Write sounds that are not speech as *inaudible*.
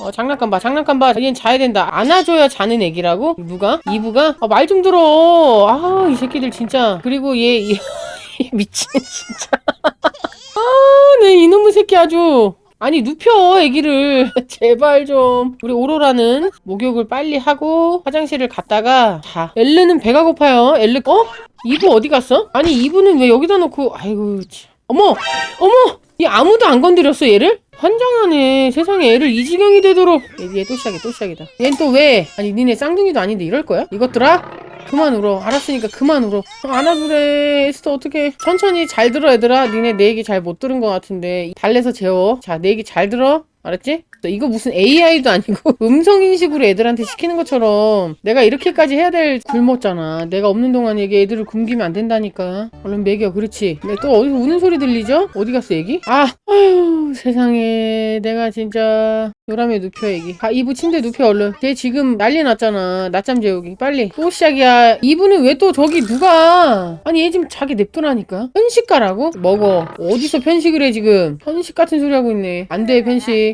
어 장난감 봐 장난감 봐 얘는 자야 된다 안아줘야 자는 애기라고? 누가? 이브가? 아, 말 좀 들어 아 이 새끼들 진짜 그리고 얘, 얘 *laughs* 미친 진짜 *laughs* 아내 이놈의 새끼 아주 아니 눕혀 애기를 *laughs* 제발 좀 우리 오로라는 목욕을 빨리 하고 화장실을 갔다가 자 엘르는 배가 고파요 엘르 어? 이브 어디 갔어? 아니 이브는 왜 여기다 놓고 아이고 참. 어머 어머 얘 아무도 안 건드렸어 얘를? 환장하네. 세상에 애를 이 지경이 되도록. 얘또 시작이야 또 시작이다. 얜 또 왜? 아니 니네 쌍둥이도 아닌데 이럴 거야? 이것들아? 그만 울어 알았으니까 그만 울어 어, 안아주래. 에스터 어떻게 천천히 잘 들어 얘들아. 니네 내 얘기 잘 못 들은 것 같은데. 달래서 재워. 자 내 얘기 잘 들어 알았지? 이거 무슨 AI도 아니고 *laughs* 음성인식으로 애들한테 시키는 것처럼 내가 이렇게까지 해야 될 굶었잖아. 내가 없는 동안 얘기 애들을 굶기면 안 된다니까. 얼른 먹여 그렇지? 근데 또 어디서 우는 소리 들리죠? 어디 갔어 애기? 아 아휴 세상에. 내가 진짜 요람에 눕혀 애기. 가 이브 침대 눕혀 얼른. 걔 지금 난리 났잖아. 낮잠 재우기. 빨리. 또 시작이야. 이브는 왜또 저기 누가? 아니 얘 지금 자기 냅두라니까. 편식 가라고? 먹어. 어디서 편식을 해 지금? 편식 같은 소리 하고 있네. 안 돼 편식